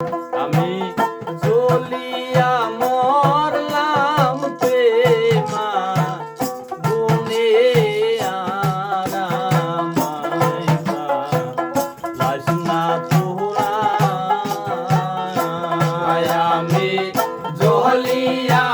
আমি চলিয়া মরলাম প্রেমা বনে লাসনা আমি জলিয়া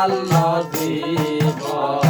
আল্লাহ জীবন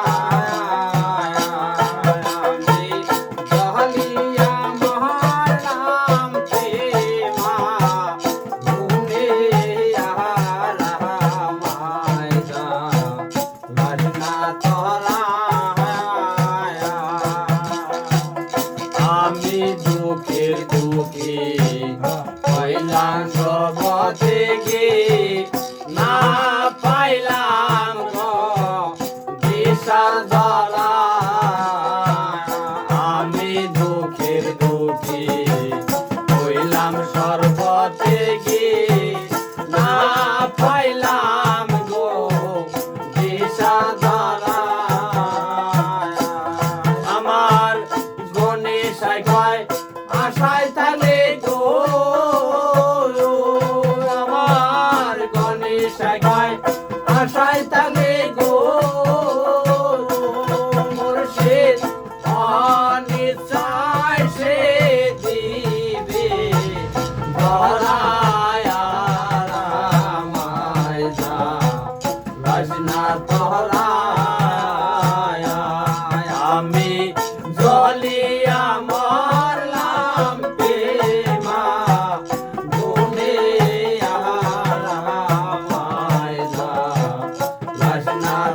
দুঃখের দুঃখে। হ্যাঁ। পাইলাম সব থেকে না পাইলাম বিশাল দলা। আমি দুঃখের দুঃখী।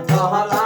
Mahala.